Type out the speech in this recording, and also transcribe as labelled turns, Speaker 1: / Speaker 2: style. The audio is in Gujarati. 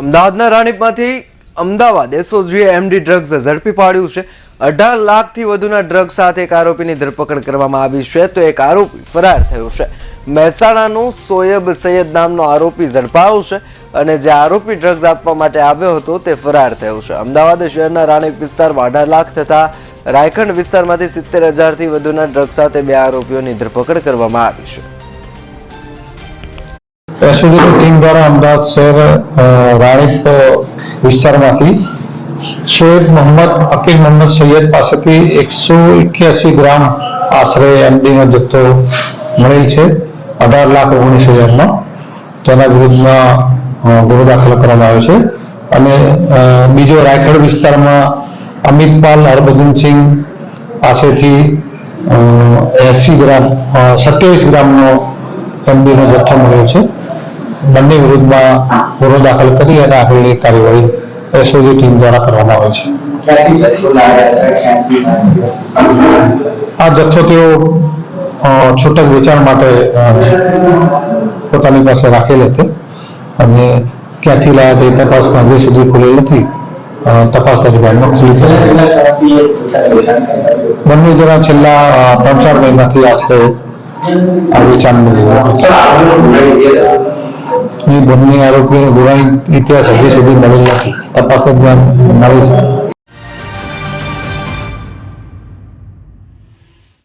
Speaker 1: અમદાવાદના રાણીપમાંથી અમદાવાદ એસઓજીએ એમડી ડ્રગ્સ ઝડપી પાડ્યું છે. અઢાર લાખથી વધુના ડ્રગ્સ સાથે એક આરોપીની ધરપકડ કરવામાં આવી છે તો એક આરોપી ફરાર થયો છે. મહેસાણાનું સોયબ સૈયદ નામનો આરોપી ઝડપાયો છે અને જે આરોપી ડ્રગ્સ આપવા માટે આવ્યો હતો તે ફરાર થયો છે. અમદાવાદ શહેરના રાણીપ વિસ્તારમાં અઢાર લાખ તથા રાયખંડ વિસ્તારમાંથી સિત્તેર હજારથી વધુના ડ્રગ્સ સાથે બે આરોપીઓની ધરપકડ કરવામાં આવી છે.
Speaker 2: એસઓજીની ટીમ દ્વારા અમદાવાદ શહેર રાણીપ વિસ્તારમાંથી શેખ મોહમ્મદ અકીલ મોહમ્મદ સૈયદ પાસેથી એકસો એક્યાસી ગ્રામ આશરે એમડીનો જથ્થો મળેલ છે. અઢાર લાખ ઓગણીસ હજારનો. તેના વિરુદ્ધમાં ગુનો દાખલ કરવામાં આવ્યો છે. અને બીજો રાયગઢ વિસ્તારમાં અમિતપાલ હરભજનસિંહ પાસેથી એસી ગ્રામ સત્યાવીસ ગ્રામનો એમડીનો જથ્થો મળ્યો છે. બંને વિરુદ્ધમાં ગુનો દાખલ કરી અને આગળની કાર્યવાહી એસઓજી ટીમ દ્વારા કરવામાં આવે છે. આ જથ્થો તેઓ છૂટક વેચાણ માટે પોતાની પાસે રાખેલ હતો અને ક્યાંથી લાયા તે તપાસમાં હજી સુધી ખુલેલ નથી. તપાસ દરમિયાનમાં ખુલી બંને જણા છેલ્લા ત્રણ ચાર મહિનાથી આશરે એ બંને આરોપીઓનો ગુનાની ઇતિહાસ હજી સુધી મળેલ નથી. તપાસ દરમિયાન મળે છે.